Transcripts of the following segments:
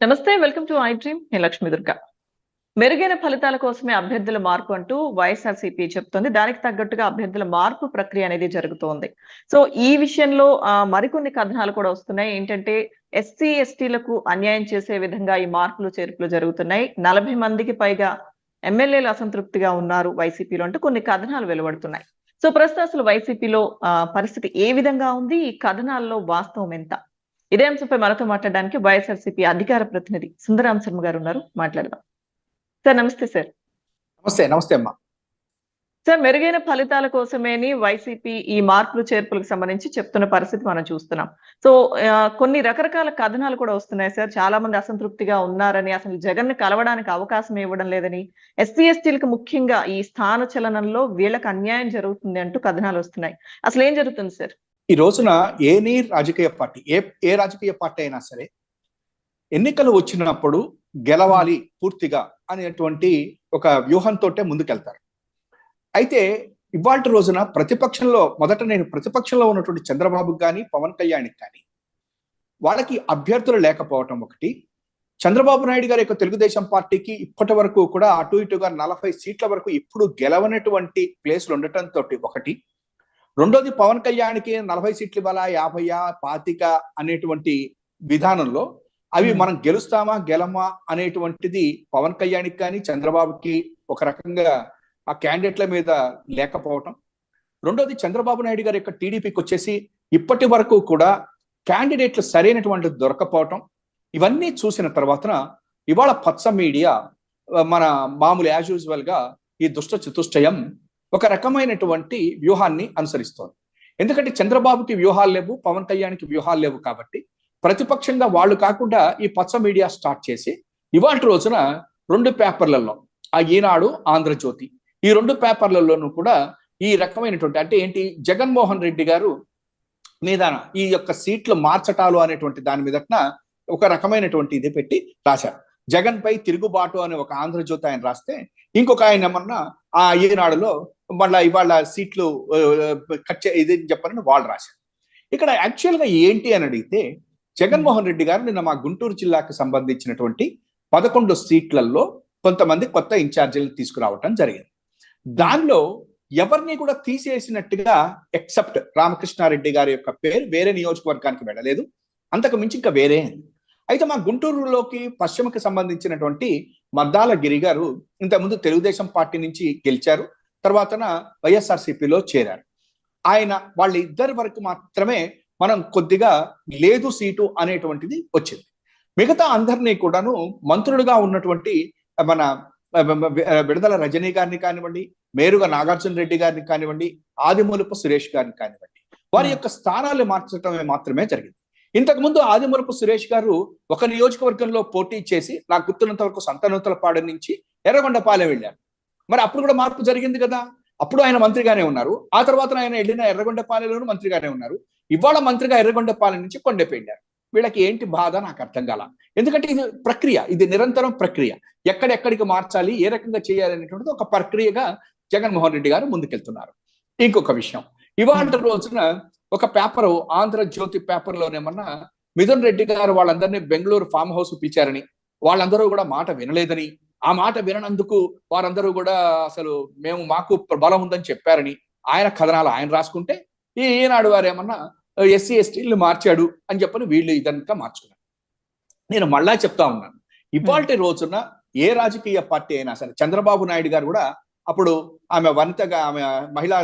నమస్తే welcome to I dream. నేను లక్ష్మి దుర్గా. మెరుగైన ఫలితాల కోసమే అభ్యర్థుల మార్పు అంటూ వైఎస్ఆర్సీపీ చెప్తోంది. దానికి తగ్గట్టుగా అభ్యర్థుల మార్పు ప్రక్రియ అనేది జరుగుతోంది. సో ఈ విషయంలో ఆ, మరికొన్ని కథనాలు కూడా వస్తున్నాయి. ఏంటంటే ఎస్సీ ఎస్టీలకు అన్యాయం చేసే విధంగా ఈ మార్పులు చేర్పులు జరుగుతున్నాయి. నలభై మందికి పైగా ఎమ్మెల్యేలు అసంతృప్తిగా ఉన్నారు వైసీపీలో అంటూ కొన్ని కథనాలు వెలువడుతున్నాయి. సో ప్రస్తుతం అసలు వైసీపీలో ఆ, పరిస్థితి ఏ విధంగా ఉంది? ఈ కథనాల్లో వాస్తవం ఎంత? ఇదే అంశంపై మనతో మాట్లాడడానికి వైఎస్ఆర్సీపీ అధికార ప్రతినిధి సుందరాం శర్మ గారు ఉన్నారు. మాట్లాడదాం. సార్ నమస్తే సార్. నమస్తే నమస్తే అమ్మా. సార్ మెరుగైన ఫలితాల కోసమేని వైసీపీ ఈ మార్పులు చేర్పులకు సంబంధించి చెప్తున్న పరిస్థితి మనం చూస్తున్నాం. సో కొన్ని రకరకాల కథనాలు కూడా వస్తున్నాయి సార్. చాలా మంది అసంతృప్తిగా ఉన్నారని అసలు జగన్ని కలవడానికి అవకాశం ఇవ్వడం లేదని. ఎస్సీ ఎస్టీలకు ముఖ్యంగా ఈ స్థాన చలనంలో వీళ్ళకి అన్యాయం జరుగుతుంది అంటూ కథనాలు వస్తున్నాయి. అసలు ఏం జరుగుతుంది సార్? ఈ రోజున ఏనీ రాజకీయ పార్టీ ఏ ఏ రాజకీయ పార్టీ అయినా సరే ఎన్నికలు వచ్చినప్పుడు గెలవాలి పూర్తిగా అనేటువంటి ఒక వ్యూహంతో ముందుకెళ్తారు. అయితే ఇవాళ రోజున ప్రతిపక్షంలో మొదట నేను ప్రతిపక్షంలో ఉన్నటువంటి చంద్రబాబుకి కానీ పవన్ కళ్యాణ్కి కానీ వాళ్ళకి అభ్యర్థులు లేకపోవటం ఒకటి. చంద్రబాబు నాయుడు గారి యొక్క తెలుగుదేశం పార్టీకి ఇప్పటి వరకు కూడా అటు ఇటుగా నలభై సీట్ల వరకు ఇప్పుడు గెలవనటువంటి ప్లేస్లు ఉండటంతో ఒకటి. రెండోది పవన్ కళ్యాణ్కి నలభై సీట్లు ఇవ్వాలా యాభైయా పాతిక అనేటువంటి విధానంలో అవి. మనం గెలుస్తామా గెలమా అనేటువంటిది పవన్ కళ్యాణ్కి కానీ చంద్రబాబుకి ఒక రకంగా ఆ క్యాండిడేట్ల మీద లేకపోవటం రెండోది చంద్రబాబు నాయుడు గారి యొక్క టీడీపీకి వచ్చేసి ఇప్పటి వరకు కూడా క్యాండిడేట్లు సరైనటువంటి దొరకపోవటం ఇవన్నీ చూసిన తర్వాతన ఇవాళ పచ్చ మీడియా మన మామూలు యాజ్ యూజువల్గా ఈ దుష్ట చతుష్టయం ఒక రకమైనటువంటి వ్యూహాన్ని అనుసరిస్తోంది. ఎందుకంటే చంద్రబాబుకి వ్యూహాలు లేవు పవన్ కళ్యాణ్కి వ్యూహాలు లేవు కాబట్టి ప్రతిపక్షంగా వాళ్ళు కాకుండా ఈ పచ్చ మీడియా స్టార్ట్ చేసి ఇవాళ రోజున రెండు పేపర్లలో ఆ ఈనాడు ఆంధ్రజ్యోతి ఈ రెండు పేపర్లలోనూ కూడా ఈ రకమైనటువంటి అంటే ఏంటి జగన్మోహన్ రెడ్డి గారు మీద ఈ యొక్క సీట్లు మార్చటాలు అనేటువంటి దాని మీదట ఒక రకమైనటువంటి ఇది పెట్టి రాశారు. జగన్ పై తిరుగుబాటు అనే ఒక ఆంధ్రజ్యోతి ఆయన రాస్తే ఇంకొక ఆయన ఏమన్నా ఆ ఈనాడులో మళ్ళా ఇవాళ సీట్లు కట్ చే ఇది చెప్పారని వాళ్ళు రాశారు. ఇక్కడ యాక్చువల్గా ఏంటి అని అడిగితే జగన్మోహన్ రెడ్డి గారు నిన్న మా గుంటూరు జిల్లాకు సంబంధించినటువంటి పదకొండు సీట్లలో కొంతమంది కొత్త ఇన్ఛార్జీలు తీసుకురావటం జరిగింది. దానిలో ఎవరిని కూడా తీసేసినట్టుగా ఎక్సెప్ట్ రామకృష్ణారెడ్డి గారి యొక్క పేరు వేరే నియోజకవర్గానికి వెళ్ళలేదు. అంతకు మించి ఇంకా వేరే అయితే మా గుంటూరులోకి పశ్చిమకి సంబంధించినటువంటి మద్దాల గిరి గారు ఇంతకుముందు తెలుగుదేశం పార్టీ నుంచి గెలిచారు తర్వాతన వైఎస్ఆర్సీపీలో చేరారు. ఆయన వాళ్ళ ఇద్దరి వరకు మాత్రమే మనం కొద్దిగా లేదు సీటు అనేటువంటిది వచ్చింది. మిగతా అందరినీ కూడాను మంత్రులుగా ఉన్నటువంటి మన విడుదల రజనీ గారిని కానివ్వండి మేరుగా నాగార్జున రెడ్డి గారిని కానివ్వండి ఆదిమూలపు సురేష్ గారిని కానివ్వండి వారి యొక్క స్థానాలు మార్చడమే మాత్రమే జరిగింది. ఇంతకు ముందు ఆదిమూలపు సురేష్ గారు ఒక నియోజకవర్గంలో పోటీ చేసి నాకు గుర్తున్నంత వరకు సంతానోత్తలపాడు నుంచి ఎర్రగొండపాలెం వెళ్ళారు. మరి అప్పుడు కూడా మార్పు జరిగింది కదా. అప్పుడు ఆయన మంత్రిగానే ఉన్నారు. ఆ తర్వాత ఆయన వెళ్ళిన ఎర్రగొండపాలెంలోనూ మంత్రిగానే ఉన్నారు. ఇవాళ మంత్రిగా ఎర్రగొండపాలెం నుంచి కొండెపి వెళ్ళారు వీళ్ళకి ఏంటి బాధ? నాకు అర్థం కాల. ఎందుకంటే ఇది ప్రక్రియ. ఇది నిరంతరం ప్రక్రియ. ఎక్కడెక్కడికి మార్చాలి? ఏ రకంగా చేయాలి అనేటువంటిది ఒక ప్రక్రియగా జగన్మోహన్ రెడ్డి గారు ముందుకెళ్తున్నారు. ఇంకొక విషయం. ఇవాళ రోజున ఒక పేపర్ ఆంధ్రజ్యోతి పేపర్లోనేమన్నా మిథున్ రెడ్డి గారు వాళ్ళందరినీ బెంగళూరు ఫామ్ హౌస్ పిలిచారని వాళ్ళందరూ కూడా మాట వినలేదని. ఆ మాట విననందుకు వారందరూ కూడా అసలు మేము మాకు బలం ఉందని చెప్పారని ఆయన కథనాలు ఆయన రాసుకుంటే ఈ ఈనాడు వారు ఏమన్నా ఎస్సీ ఎస్టీలు మార్చాడు అని చెప్పని వీళ్ళు ఇదంతా మార్చుకున్నారు. నేను మళ్ళా చెప్తా ఉన్నాను. ఇవాళ రోజున ఏ రాజకీయ పార్టీ అయినా సరే చంద్రబాబు నాయుడు గారు కూడా అప్పుడు ఆమె వనితగా ఆమె మహిళా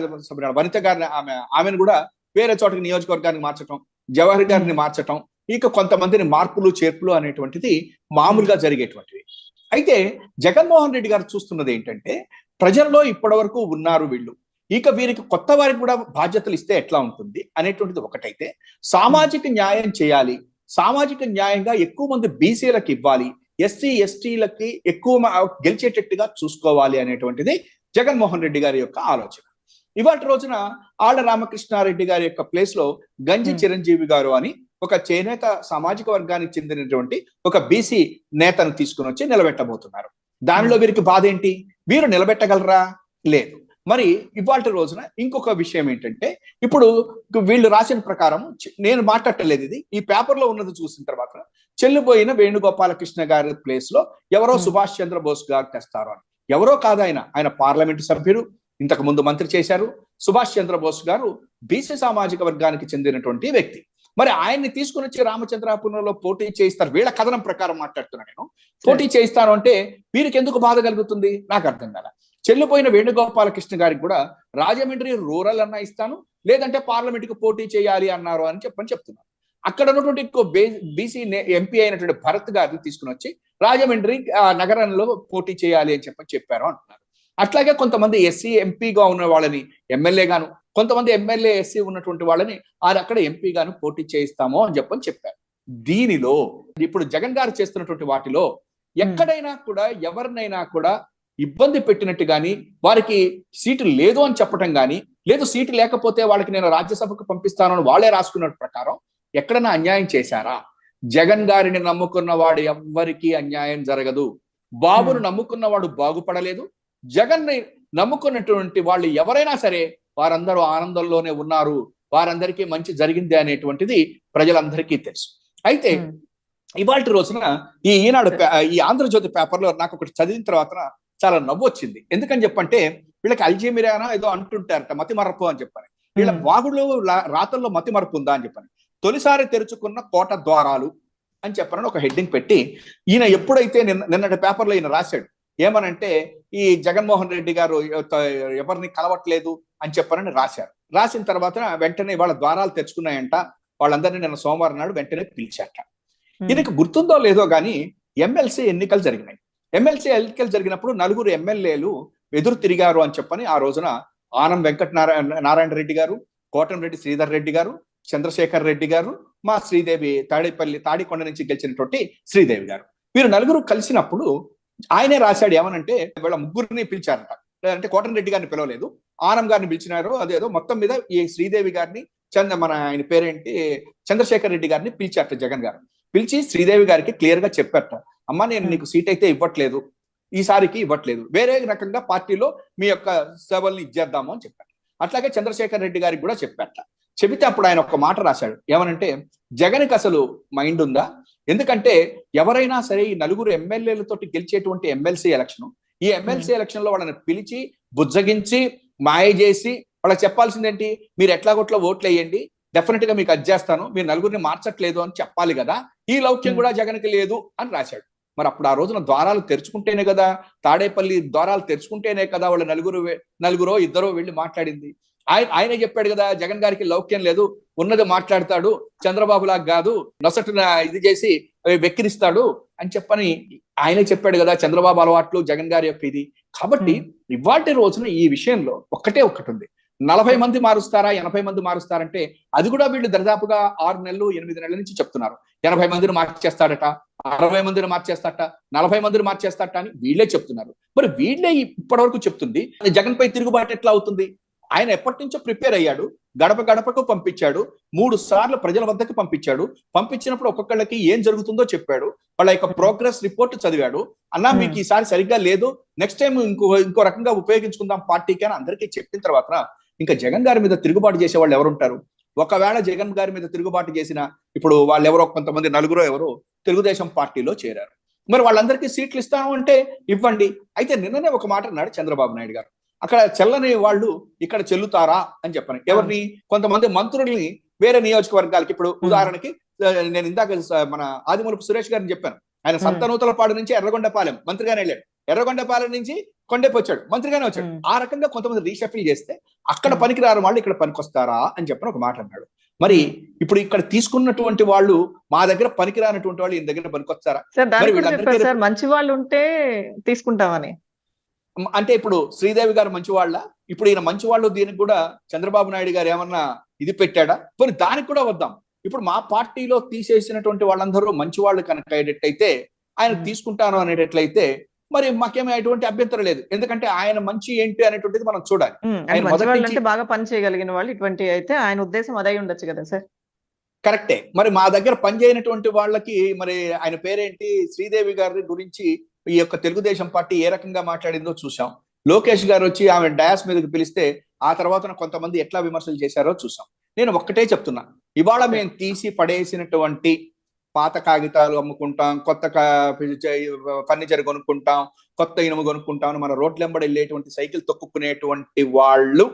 వనిత గారిని ఆమె ఆమెను కూడా వేరే చోటకి నియోజకవర్గానికి మార్చటం జవహర్ గారిని మార్చటం ఇక కొంతమందిని మార్పులు చేర్పులు అనేటువంటిది మామూలుగా జరిగేటువంటివి. అయితే జగన్మోహన్ రెడ్డి గారు చూస్తున్నది ఏంటంటే ప్రజల్లో ఇప్పటి వరకు ఉన్నారు వీళ్ళు. ఇక వీరికి కొత్త వారికి కూడా బాధ్యతలు ఇస్తే ఎట్లా ఉంటుంది అనేటువంటిది ఒకటైతే సామాజిక న్యాయం చేయాలి. సామాజిక న్యాయంగా ఎక్కువ మంది బీసీలకు ఇవ్వాలి ఎస్సీ ఎస్టీలకి ఎక్కువ గెలిచేటట్టుగా చూసుకోవాలి అనేటువంటిది జగన్మోహన్ రెడ్డి గారి యొక్క ఆలోచన. ఇవాటి రోజున ఆళ్ళ రామకృష్ణారెడ్డి గారి యొక్క ప్లేస్లో గంజి. చిరంజీవి గారు అని ఒక చేనేత సామాజిక వర్గానికి చెందినటువంటి ఒక బీసీ నేతను తీసుకుని వచ్చి నిలబెట్టబోతున్నారు. దానిలో వీరికి బాధ ఏంటి? వీరు నిలబెట్టగలరా? లేదు. మరి ఇవాళ రోజున ఇంకొక విషయం ఏంటంటే ఇప్పుడు వీళ్ళు రాసిన ప్రకారం నేను మాట్లాడలేదు ఇది. ఈ పేపర్లో ఉన్నది చూసిన తర్వాత చెల్లిపోయిన వేణుగోపాలకృష్ణ గారి ప్లేస్లో ఎవరో. సుభాష్ చంద్రబోస్ గారు తెస్తారు అని. ఎవరో కాదు ఆయన. ఆయన పార్లమెంటు సభ్యుడు. ఇంతకు ముందు మంత్రి చేశారు సుభాష్ చంద్రబోస్ గారు బీసీ సామాజిక వర్గానికి చెందినటువంటి వ్యక్తి. మరి ఆయన్ని తీసుకుని వచ్చి రామచంద్రాపురంలో పోటీ చేయిస్తారు. వీళ్ళ కథనం ప్రకారం మాట్లాడుతున్నా నేను. పోటీ చేయిస్తాను అంటే వీరికి ఎందుకు బాధ కలుగుతుంది? నాకు అర్థం కాల. చెల్లిపోయిన వేణుగోపాలకృష్ణ గారికి కూడా రాజమండ్రి రూరల్ అన్న ఇస్తాను లేదంటే పార్లమెంట్కి పోటీ చేయాలి అన్నారు అని చెప్పని చెప్తున్నారు. అక్కడ ఉన్నటువంటి ఇంకో బీసీ ఎంపీ అయినటువంటి భరత్ గారిని తీసుకుని వచ్చి రాజమండ్రి నగరంలో పోటీ చేయాలి అని చెప్పని చెప్పారు అంటున్నారు. అట్లాగే కొంతమంది ఎస్సీ ఎంపీగా ఉన్న వాళ్ళని ఎమ్మెల్యే గాను కొంతమంది ఎమ్మెల్యే ఎస్సీ ఉన్నటువంటి వాళ్ళని అక్కడ ఎంపీ గాను పోటీ చేయిస్తాము అని చెప్పని చెప్పారు. దీనిలో ఇప్పుడు జగన్ గారు చేస్తున్నటువంటి వాటిలో ఎక్కడైనా కూడా ఎవరినైనా కూడా ఇబ్బంది పెట్టినట్టు గాని వారికి సీటు లేదు అని చెప్పటం గాని లేదు సీటు లేకపోతే వాళ్ళకి నేను రాజ్యసభకు పంపిస్తాను అని వాళ్ళే రాసుకున్న ప్రకారం ఎక్కడైనా అన్యాయం చేశారా? జగన్ గారిని నమ్ముకున్న వాడు ఎవ్వరికీ అన్యాయం జరగదు. బాబును Hmm. నమ్ముకున్న వాడు బాగుపడలేదు. జగన్ని నమ్ముకున్నటువంటి వాళ్ళు ఎవరైనా సరే వారందరూ ఆనందంలోనే ఉన్నారు. వారందరికీ మంచి జరిగింది అనేటువంటిది ప్రజలందరికీ తెలుసు. అయితే ఇవాళ రోజున ఈ ఈనాడు ఈ ఆంధ్రజ్యోతి పేపర్లో నాకు ఒకటి చదివిన తర్వాత చాలా నవ్వు వచ్చింది. ఎందుకని చెప్పంటే వీళ్ళకి అల్జీమిరానా ఏదో అంటుంటారట మతి మరపు అని చెప్పని. వీళ్ళ వాగుడు రాతల్లో మతి మరపు ఉందా అని చెప్పని. తొలిసారి తెరుచుకున్న కోట ద్వారాలు అని చెప్పనని ఒక హెడ్డింగ్ పెట్టి ఈయన ఎప్పుడైతే నిన్న నిన్నటి పేపర్లో ఈయన రాశాడు ఏమనంటే ఈ జగన్మోహన్ రెడ్డి గారు ఎవ- ఎవరిని కలవట్లేదు అని చెప్పనని రాశారు. రాసిన తర్వాత వెంటనే వాళ్ళ ద్వారాలు తెరుచుకున్నాయంట వాళ్ళందరినీ నిన్న సోమవారం నాడు వెంటనే పిలిచాట ఈయనకు గుర్తుందో లేదో గానీ ఎమ్మెల్సీ ఎన్నికలు జరిగినాయి. ఎమ్మెల్సీ ఎన్నికలు జరిగినప్పుడు నలుగురు ఎమ్మెల్యేలు ఎదురు తిరిగారు అని చెప్పని ఆ రోజున ఆనం వెంకట నారాయణ నారాయణ రెడ్డి గారు కోటంరెడ్డి శ్రీధర్ రెడ్డి గారు చంద్రశేఖర్ రెడ్డి గారు మా శ్రీదేవి తాడేపల్లి తాడికొండ నుంచి గెలిచినటువంటి శ్రీదేవి గారు. వీరు నలుగురు కలిసినప్పుడు ఆయనే రాశాడు ఏమనంటే వీళ్ళ ముగ్గురిని పిలిచారట. అంటే కోటంరెడ్డి గారిని పిలవలేదు. ఆనం గారిని పిలిచినారు అదేదో మొత్తం మీద ఈ శ్రీదేవి గారిని చంద్ర మన ఆయన పేరేంటి చంద్రశేఖర్ రెడ్డి గారిని పిలిచారట జగన్ గారు. పిలిచి శ్రీదేవి గారికి క్లియర్గా చెప్పారట. అమ్మా నేను నీకు సీట్ అయితే ఇవ్వట్లేదు. ఈసారికి ఇవ్వట్లేదు. వేరే రకంగా పార్టీలో మీ యొక్క సేవల్ని ఇచ్చేద్దాము అని చెప్పారు. అట్లాగే చంద్రశేఖర్ రెడ్డి గారికి కూడా చెప్పారట. చెబితే అప్పుడు ఆయన ఒక మాట రాశాడు. ఏమనంటే జగన్కి అసలు మైండ్ ఉందా? ఎందుకంటే ఎవరైనా సరే ఈ నలుగురు ఎమ్మెల్యేలతోటి గెలిచేటువంటి ఎమ్మెల్సీ ఎలక్షన్ ఈ ఎమ్మెల్సీ ఎలక్షన్లో వాళ్ళని పిలిచి బుజ్జగించి మాయ చేసి వాళ్ళకి చెప్పాల్సిందేంటి? మీరు ఎట్లాగొట్లా ఓట్లు వేయండి డెఫినెట్గా మీకు అజ్జేస్తాను మీరు నలుగురిని మార్చట్లేదు అని చెప్పాలి కదా? ఈ లౌక్యం Hmm. కూడా జగన్కి లేదు అని రాశాడు. మరి అప్పుడు ఆ రోజున ద్వారాలు తెరుచుకుంటేనే కదా తాడేపల్లి ద్వారాలు తెరుచుకుంటేనే కదా వాళ్ళ నలుగురు నలుగురో ఇద్దరో వెళ్ళి మాట్లాడింది. ఆయన ఆయనే చెప్పాడు కదా జగన్ గారికి లౌక్యం లేదు ఉన్నది మాట్లాడతాడు చంద్రబాబు లాగా కాదు నొసటిన ఇది చేసి వెక్కిరిస్తాడు అని చెప్పని ఆయనే చెప్పాడు కదా చంద్రబాబు అలవాట్లు జగన్ గారి యొక్క ఇది. కాబట్టి ఇవాటి రోజున ఈ విషయంలో ఒక్కటే ఒక్కటి ఉంది నలభై మంది మారుస్తారా ఎనభై మంది మారుస్తారంటే అది కూడా వీళ్ళు దరిదాపుగా ఆరు నెలలు ఎనిమిది నెలల నుంచి చెప్తున్నారు. ఎనభై మందిని మార్చేస్తాడట అరవై మందిని మార్చేస్తాడట నలభై మందిని మార్చేస్తాడట అని వీళ్ళే చెప్తున్నారు. మరి వీళ్ళే ఇప్పటి వరకు చెప్తుంది జగన్ పై తిరుగుబాటు ఎట్లా అవుతుంది? ఆయన ఎప్పటి నుంచో ప్రిపేర్ అయ్యాడు గడప గడపకు పంపించాడు మూడు సార్లు ప్రజల వద్దకు పంపించాడు పంపించినప్పుడు ఒక్కొక్కళ్ళకి ఏం జరుగుతుందో చెప్పాడు వాళ్ళ యొక్క ప్రోగ్రెస్ రిపోర్ట్ చదివాడు అన్నా మీకు ఈసారి సరిగ్గా లేదు నెక్స్ట్ టైం ఇంకో ఇంకో రకంగా ఉపయోగించుకుందాం పార్టీకి అని అందరికీ చెప్పిన తర్వాత ఇంకా జగన్ గారి మీద తిరుగుబాటు చేసే వాళ్ళు ఎవరుంటారు? ఒకవేళ జగన్ గారి మీద తిరుగుబాటు చేసిన ఇప్పుడు వాళ్ళు ఎవరో కొంతమంది నలుగురో ఎవరో తెలుగుదేశం పార్టీలో చేరారు. మరి వాళ్ళందరికీ సీట్లు ఇస్తాను అంటే ఇవ్వండి. అయితే నిన్ననే ఒక మాట అన్నాడు చంద్రబాబు నాయుడు గారు. అక్కడ చెల్లని వాళ్ళు ఇక్కడ చెల్లుతారా అని చెప్పని. ఎవరిని? కొంతమంది మంత్రుల్ని వేరే నియోజకవర్గాలకి ఇప్పుడు ఉదాహరణకి నేను ఇందాక మన ఆదిమూలపు సురేష్ గారిని చెప్పాను. ఆయన సంతనూతలపాడు నుంచి ఎర్రగొండపాలెం మంత్రిగానే వెళ్ళాడు ఎర్రగొండపాలెం నుంచి కొండేపు వచ్చాడు మంత్రిగానే వచ్చాడు. ఆ రకంగా కొంతమంది రీషఫిల్ చేస్తే అక్కడ పనికిరారు వాళ్ళు ఇక్కడ పనికొస్తారా అని చెప్పని ఒక మాట అన్నాడు. మరి ఇప్పుడు ఇక్కడ తీసుకున్నటువంటి వాళ్ళు మా దగ్గర పనికిరానటువంటి వాళ్ళు ఈయన దగ్గర పనికొస్తారా? మంచి వాళ్ళు ఉంటే తీసుకుంటామని. అంటే ఇప్పుడు శ్రీదేవి గారు మంచి వాళ్ళ ఇప్పుడు ఈయన మంచి వాళ్ళు దీనికి కూడా చంద్రబాబు నాయుడు గారు ఏమన్నా ఇది పెట్టాడా? పోనీ దానికి కూడా వద్దాం. ఇప్పుడు మా పార్టీలో తీసేసినటువంటి వాళ్ళందరూ మంచి వాళ్ళు కనుక అయ్యేటట్టయితే ఆయన. తీసుకుంటాను అనేటట్లయితే మరి మాకేమీ ఎటువంటి అభ్యంతరం లేదు. ఎందుకంటే ఆయన మంచి ఏంటి అనేటువంటిది మనం చూడాలి. ఆయన బాగా పని చేయగలిగిన వాళ్ళు ఇటువంటి అయితే ఆయన ఉద్దేశం అదై ఉండొచ్చు కదా సార్? కరెక్టే. మరి మా దగ్గర పనిచేయనటువంటి వాళ్ళకి మరి ఆయన పేరేంటి? శ్రీదేవి గారి గురించి ఈ యొక్క తెలుగుదేశం పార్టీ ఏ రకంగా మాట్లాడిందో చూసాం లోకేష్ గారు వచ్చి ఆమె డయాస్ మీదకి పిలిస్తే ఆ తర్వాత కొంతమంది ఎట్లా విమర్శలు చేశారో చూసాం నేను ఒక్కటే చెప్తున్నా. ఇవాళ మేము తీసి పడేసినటువంటి పాత కాగితాలు అమ్ముకుంటాం కొత్త ఫర్నిచర్ కొనుక్కుంటాం కొత్త ఇనుము కొనుక్కుంటాం మన రోడ్లెంబడి వెళ్ళేటువంటి సైకిల్ తొక్కుకునేటువంటి వాళ్ళు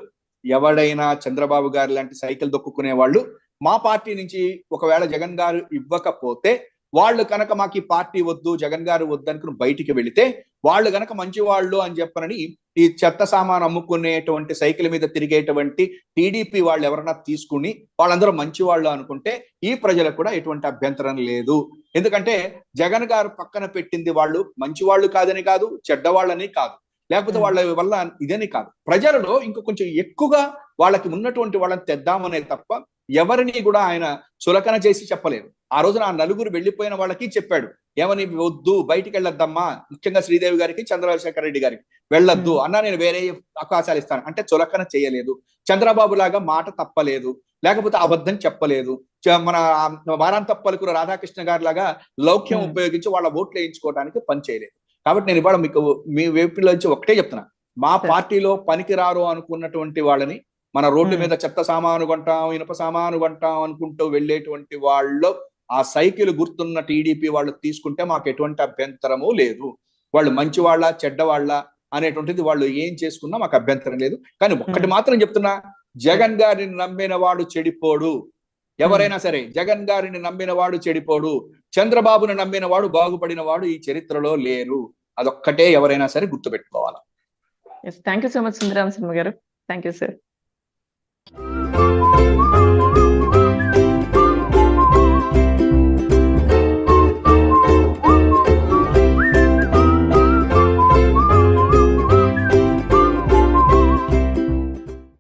ఎవడైనా చంద్రబాబు గారు లాంటి సైకిల్ దొక్కుకునే వాళ్ళు మా పార్టీ నుంచి ఒకవేళ జగన్ గారు ఇవ్వకపోతే వాళ్ళు కనుక మాకు ఈ పార్టీ వద్దు జగన్ గారు వద్దు అనుకుని బయటికి వెళితే వాళ్ళు కనుక మంచి వాళ్ళు అని చెప్పనని ఈ చెత్త సామాన్ అమ్ముకునేటువంటి సైకిల్ మీద తిరిగేటువంటి టీడీపీ వాళ్ళు ఎవరన్నా తీసుకుని వాళ్ళందరూ మంచి వాళ్ళు అనుకుంటే ఈ ప్రజలకు కూడా ఎటువంటి అభ్యంతరం లేదు. ఎందుకంటే జగన్ గారు పక్కన పెట్టింది వాళ్ళు మంచి వాళ్ళు కాదని కాదు చెడ్డవాళ్ళని కాదు. లేకపోతే వాళ్ళ వల్ల ఇదని కాదు. ప్రజలలో ఇంకా కొంచెం ఎక్కువగా వాళ్ళకి ఉన్నటువంటి వాళ్ళని తెద్దామనే తప్ప ఎవరిని కూడా ఆయన చులకన చేసి చెప్పలేదు ఆ రోజున ఆ నలుగురు వెళ్ళిపోయిన వాళ్ళకి చెప్పాడు. ఏమని వద్దు బయటికి వెళ్ళొద్దమ్మా ముఖ్యంగా శ్రీదేవి గారికి చంద్రశేఖర రెడ్డి గారికి. వెళ్ళొద్దు అన్నా నేను వేరే అవకాశాలు ఇస్తాను. అంటే చులకన చేయలేదు. చంద్రబాబు లాగా మాట తప్పలేదు. లేకపోతే అబద్ధం చెప్పలేదు. మన వారాంత పలుకురు రాధాకృష్ణ గారి లాగా లౌక్యం. ఉపయోగించి వాళ్ళ ఓట్లు వేయించుకోవడానికి పని చేయలేదు. కాబట్టి నేను ఇవాళ మీకు మీ నుంచి ఒకటే చెప్తున్నా. మా. పార్టీలో పనికిరారు అనుకున్నటువంటి వాళ్ళని మన రోడ్డు. మీద చెత్త సామాను కొంటాం ఇనుప సామాను కొంటాం అనుకుంటూ వెళ్ళేటువంటి వాళ్ళు ఆ సైకిల్ గుర్తున్న టీడీపీ వాళ్ళు తీసుకుంటే మాకు ఎటువంటి అభ్యంతరము లేదు. వాళ్ళు మంచి వాళ్ళ చెడ్డ వాళ్ళ అనేటువంటిది వాళ్ళు ఏం చేసుకున్నా మాకు అభ్యంతరం లేదు. కానీ ఒక్కటి. మాత్రం చెప్తున్నా జగన్ గారిని నమ్మిన వాడు చెడిపోడు. ఎవరైనా సరే జగన్ గారిని నమ్మిన వాడు చెడిపోడు. చంద్రబాబుని నమ్మిన వాడు బాగుపడిన వాడు ఈ చరిత్రలో లేరు. అదొక్కటే ఎవరైనా సరే గుర్తుపెట్టుకోవాలి. Thank you so much Sundarama Sharma గారు. Thank you sir